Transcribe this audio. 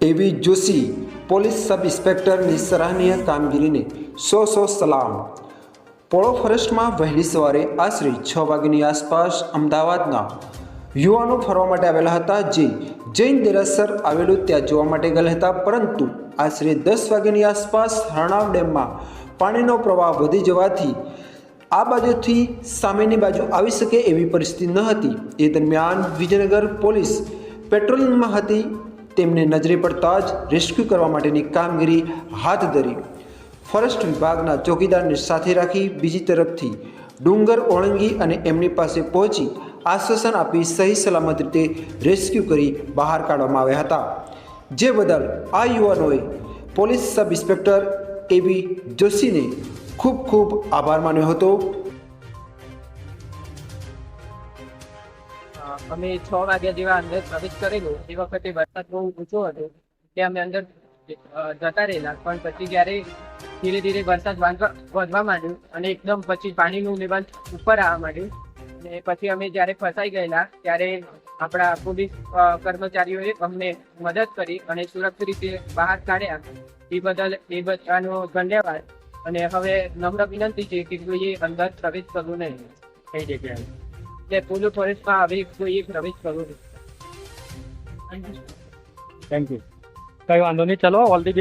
એવી Joshi police sub ઇન્સ્પેક્ટરની સરાહનીય કામગીરીને સો સો સલામ. પોળો ફોરેસ્ટમાં વહેલી સવારે આશરે છ વાગ્યાની આસપાસ અમદાવાદના યુવાનો ફરવા માટે આવેલા હતા જે જૈન દેરાસર આવેલું ત્યાં જોવા માટે ગયેલા હતા, પરંતુ આશરે દસ વાગ્યાની આસપાસ હરણાવ ડેમમાં પાણીનો પ્રવાહ વધી જવાથી આ બાજુથી સામેની બાજુ આવી શકે એવી પરિસ્થિતિ ન હતી. એ દરમિયાન વિજયનગર પોલીસ પેટ્રોલિંગમાં હતી. તેમને નજરે પડતા જ રેસ્ક્યુ કરવા માટેની કામગીરી હાથ ધરી. ફોરેસ્ટ વિભાગના ચોકીદારને સાથે રાખી બીજી તરફથી ડુંગર ઓળંગી અને એમની પાસે પહોંચી આશ્વાસન આપી સહી સલામત રીતે રેસ્ક્યુ કરી બહાર કાઢવામાં આવ્યા હતા. જે બદલ આ યુવાનોએ police sub inspector A B જોશીને ખૂબ ખૂબ આભાર માન્યો હતો. અમે છ વાગ્યા જેવા અંદર પ્રવેશ કરેલો. એ વખતે વરસાદ બહુ ઊંચો હતો. તે અમે અંદર જતા રહેલા. પણ પછી જ્યારે ધીરે ધીરે વરસાદ વધવા માંડ્યો અને એકદમ પછી પાણીનું લેવલ ઉપર આવવા માંડ્યું અને પછી અમે જ્યારે ફસાઈ ગયેલા, ત્યારે આપણા પોલીસ કર્મચારીઓએ અમને મદદ કરી અને સુરક્ષિત રીતે બહાર કાઢ્યા. એ બદલ, એ બધાનો ધન્યવાદ. અને હવે નમ્ર વિનંતી છે કે કોઈએ અંદર પ્રવેશ કરવું નહીં. કઈ જગ્યાએ? એટલે પોલો ફોરેસ્ટમાં હવે કોઈએ પ્રવેશ કરવો નહીં થેન્ક યુ કઈ વાંધો નહીં, ચલો ઓલ ધી